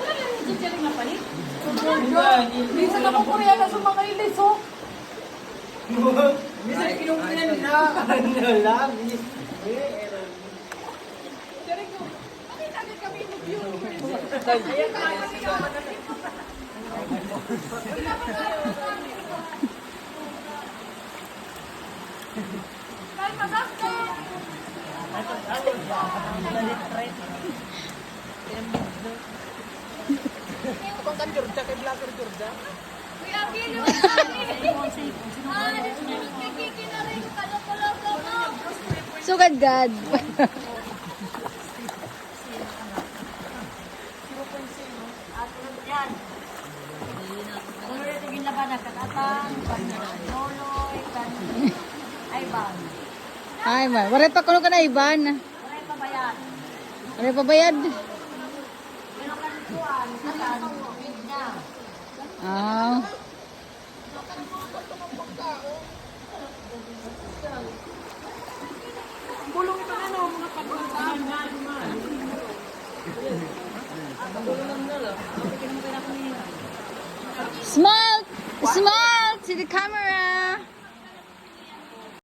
Talaga yung ginger na pali? Sobrang God! Minsan ako Korea na sumakailid, so! Minsan kinukunan na! Ano lang? Kalma, kalma! Kuya Kilo, nakikinarin ka na pala ka, ma'am. Sugad-gad. Yan. Ano rin tingin laban na katatan, loloy, kan ay bang. Ay, man. Waray pa kuno ka na, Iban. Maray pa ba yan? Waray pa bayad. Kan kuan, katan, big na. Ah. Smile! Smile to the camera!